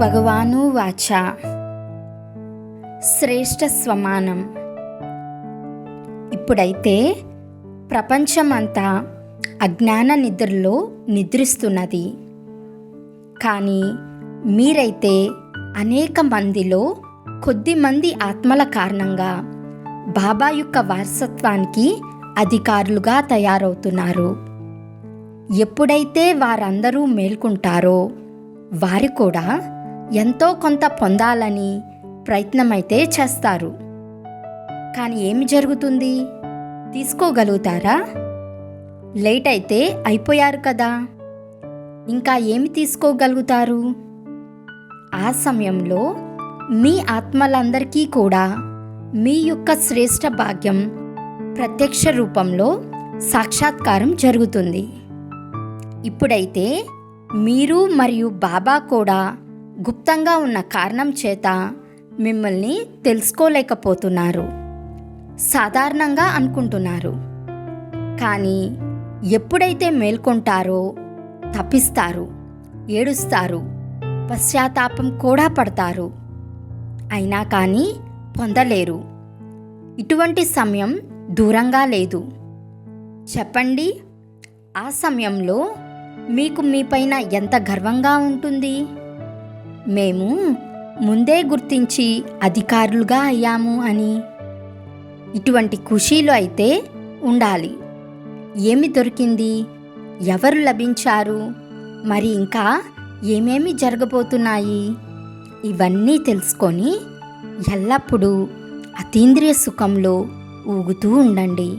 భగవాను వాచ. శ్రేష్ఠ స్వమానం. ఇప్పుడైతే ప్రపంచమంతా అజ్ఞాన నిద్రలో నిద్రిస్తున్నది. కానీ మీరైతే అనేక మందిలో కొద్ది మంది ఆత్మల కారణంగా బాబా యొక్క వారసత్వానికి అధికారులుగా తయారవుతున్నారు. ఎప్పుడైతే వారందరూ మేల్కుంటారో వారు కూడా ఎంతో కొంత పొందాలని ప్రయత్నమైతే చేస్తారు. కానీ ఏమి జరుగుతుంది? తీసుకోగలుగుతారా? లేట్ అయితే అయిపోయారు కదా. ఇంకా ఏమి తీసుకోగలుగుతారు? ఆ సమయంలో మీ ఆత్మలందరికీ కూడా మీ యొక్క శ్రేష్ట భాగ్యం ప్రత్యక్ష రూపంలో సాక్షాత్కారం జరుగుతుంది. ఇప్పుడైతే మీరు మరియు బాబా కూడా గుప్తంగా ఉన్న కారణం చేత మిమ్మల్ని తెలుసుకోలేకపోతున్నారు. సాధారణంగా అనుకుంటున్నారు. కానీ ఎప్పుడైతే మేల్కొంటారో తప్పిస్తారు ఏడుస్తారు పశ్చాత్తాపం కూడా పడతారు. అయినా కానీ పొందలేరు. ఇటువంటి సమయం దూరంగా లేదు. చెప్పండి ఆ సమయంలో మీకు మీపైన ఎంత గర్వంగా ఉంటుంది? మేము ముందే గుర్తించి అధికారులుగా అయ్యాము అని. ఇటువంటి ఖుషీలు అయితే ఉండాలి. ఏమి దొరికింది? ఎవరు లభించారు? మరి ఇంకా ఏమేమి జరగబోతున్నాయి? ఇవన్నీ తెలుసుకొని ఎల్లప్పుడూ అతీంద్రియ సుఖంలో ఊగుతూ ఉండండి.